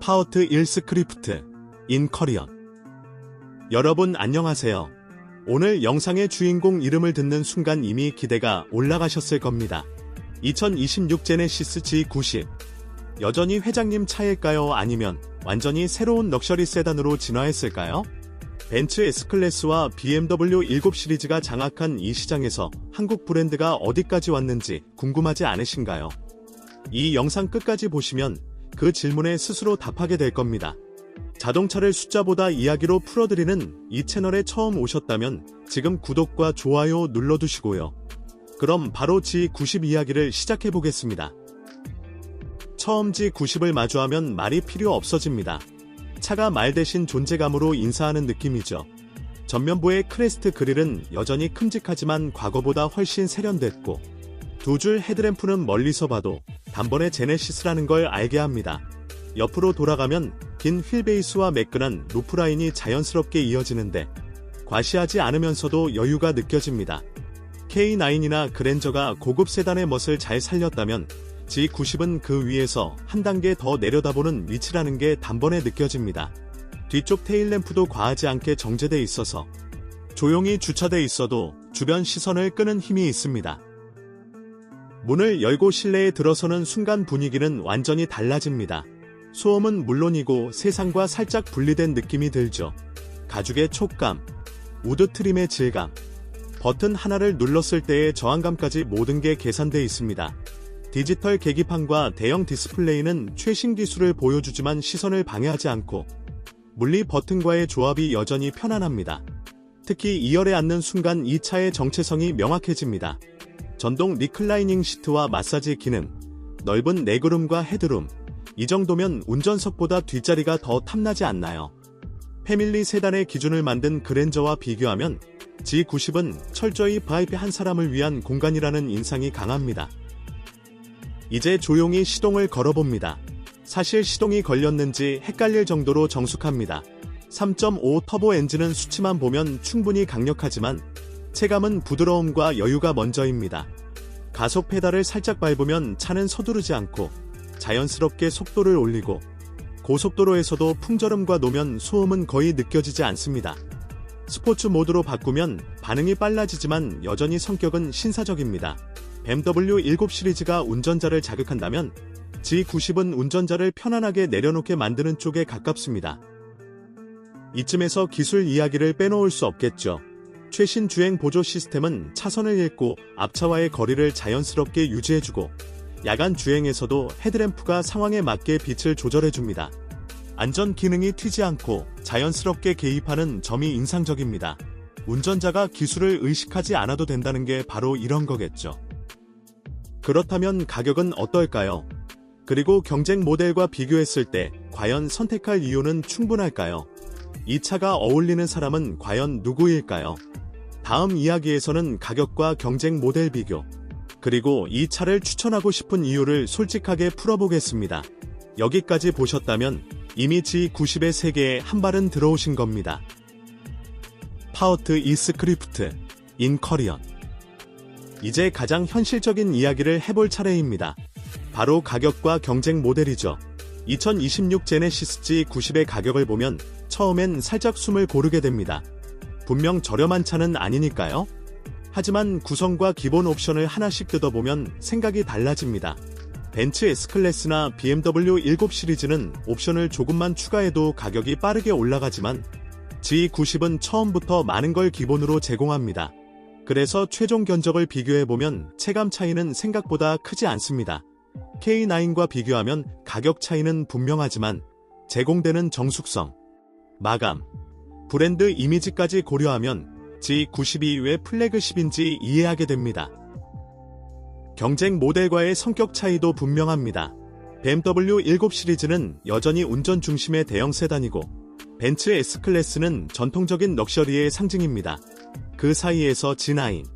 파워트 1 스크리프트 인 커리언 여러분 안녕하세요. 오늘 영상의 주인공 이름을 듣는 순간 이미 기대가 올라가셨을 겁니다. 2026 제네시스 G90 여전히 회장님 차일까요? 아니면 완전히 새로운 럭셔리 세단으로 진화했을까요? 벤츠 S클래스와 BMW 7 시리즈가 장악한 이 시장에서 한국 브랜드가 어디까지 왔는지 궁금하지 않으신가요? 이 영상 끝까지 보시면 그 질문에 스스로 답하게 될 겁니다. 자동차를 숫자보다 이야기로 풀어드리는 이 채널에 처음 오셨다면 지금 구독과 좋아요 눌러두시고요. 그럼 바로 G90 이야기를 시작해 보겠습니다. 처음 G90을 마주하면 말이 필요 없어집니다. 차가 말 대신 존재감으로 인사하는 느낌이죠. 전면부의 크레스트 그릴은 여전히 큼직하지만 과거보다 훨씬 세련됐고 두 줄 헤드램프는 멀리서 봐도 단번에 제네시스라는 걸 알게 합니다. 옆으로 돌아가면 긴 휠베이스와 매끈한 루프라인이 자연스럽게 이어지는데 과시하지 않으면서도 여유가 느껴집니다. K9이나 그랜저가 고급 세단의 멋을 잘 살렸다면 G90은 그 위에서 한 단계 더 내려다보는 위치라는 게 단번에 느껴집니다. 뒤쪽 테일램프도 과하지 않게 정제돼 있어서 조용히 주차돼 있어도 주변 시선을 끄는 힘이 있습니다. 문을 열고 실내에 들어서는 순간 분위기는 완전히 달라집니다. 소음은 물론이고 세상과 살짝 분리된 느낌이 들죠. 가죽의 촉감, 우드 트림의 질감, 버튼 하나를 눌렀을 때의 저항감까지 모든 게 계산돼 있습니다. 디지털 계기판과 대형 디스플레이는 최신 기술을 보여주지만 시선을 방해하지 않고 물리 버튼과의 조합이 여전히 편안합니다. 특히 2열에 앉는 순간 이 차의 정체성이 명확해집니다. 전동 리클라이닝 시트와 마사지 기능, 넓은 레그룸과 헤드룸, 이 정도면 운전석보다 뒷자리가 더 탐나지 않나요? 패밀리 세단의 기준을 만든 그랜저와 비교하면 G90은 철저히 VIP 한 사람을 위한 공간이라는 인상이 강합니다. 이제 조용히 시동을 걸어봅니다. 사실 시동이 걸렸는지 헷갈릴 정도로 정숙합니다. 3.5 터보 엔진은 수치만 보면 충분히 강력하지만 체감은 부드러움과 여유가 먼저입니다. 가속 페달을 살짝 밟으면 차는 서두르지 않고 자연스럽게 속도를 올리고 고속도로에서도 풍절음과 노면 소음은 거의 느껴지지 않습니다. 스포츠 모드로 바꾸면 반응이 빨라지지만 여전히 성격은 신사적입니다. BMW 7 시리즈가 운전자를 자극한다면 G90은 운전자를 편안하게 내려놓게 만드는 쪽에 가깝습니다. 이쯤에서 기술 이야기를 빼놓을 수 없겠죠. 최신 주행 보조 시스템은 차선을 읽고 앞차와의 거리를 자연스럽게 유지해주고 야간 주행에서도 헤드램프가 상황에 맞게 빛을 조절해줍니다. 안전 기능이 튀지 않고 자연스럽게 개입하는 점이 인상적입니다. 운전자가 기술을 의식하지 않아도 된다는 게 바로 이런 거겠죠. 그렇다면 가격은 어떨까요? 그리고 경쟁 모델과 비교했을 때 과연 선택할 이유는 충분할까요? 이 차가 어울리는 사람은 과연 누구일까요? 다음 이야기에서는 가격과 경쟁 모델 비교, 그리고 이 차를 추천하고 싶은 이유를 솔직하게 풀어보겠습니다. 여기까지 보셨다면 이미 G90의 세계에 한 발은 들어오신 겁니다. 파워트 이 스크리프트 인 커리언 이제 가장 현실적인 이야기를 해볼 차례입니다. 바로 가격과 경쟁 모델이죠. 2026 제네시스 G90의 가격을 보면 처음엔 살짝 숨을 고르게 됩니다. 분명 저렴한 차는 아니니까요. 하지만 구성과 기본 옵션을 하나씩 뜯어보면 생각이 달라집니다. 벤츠 S클래스나 BMW 7 시리즈는 옵션을 조금만 추가해도 가격이 빠르게 올라가지만 G90은 처음부터 많은 걸 기본으로 제공합니다. 그래서 최종 견적을 비교해보면 체감 차이는 생각보다 크지 않습니다. K9과 비교하면 가격 차이는 분명하지만 제공되는 정숙성, 마감, 브랜드 이미지까지 고려하면 G92 왜 플래그십인지 이해하게 됩니다. 경쟁 모델과의 성격 차이도 분명합니다. BMW 7 시리즈는 여전히 운전 중심의 대형 세단이고 벤츠 S클래스는 전통적인 럭셔리의 상징입니다. 그 사이에서 G9,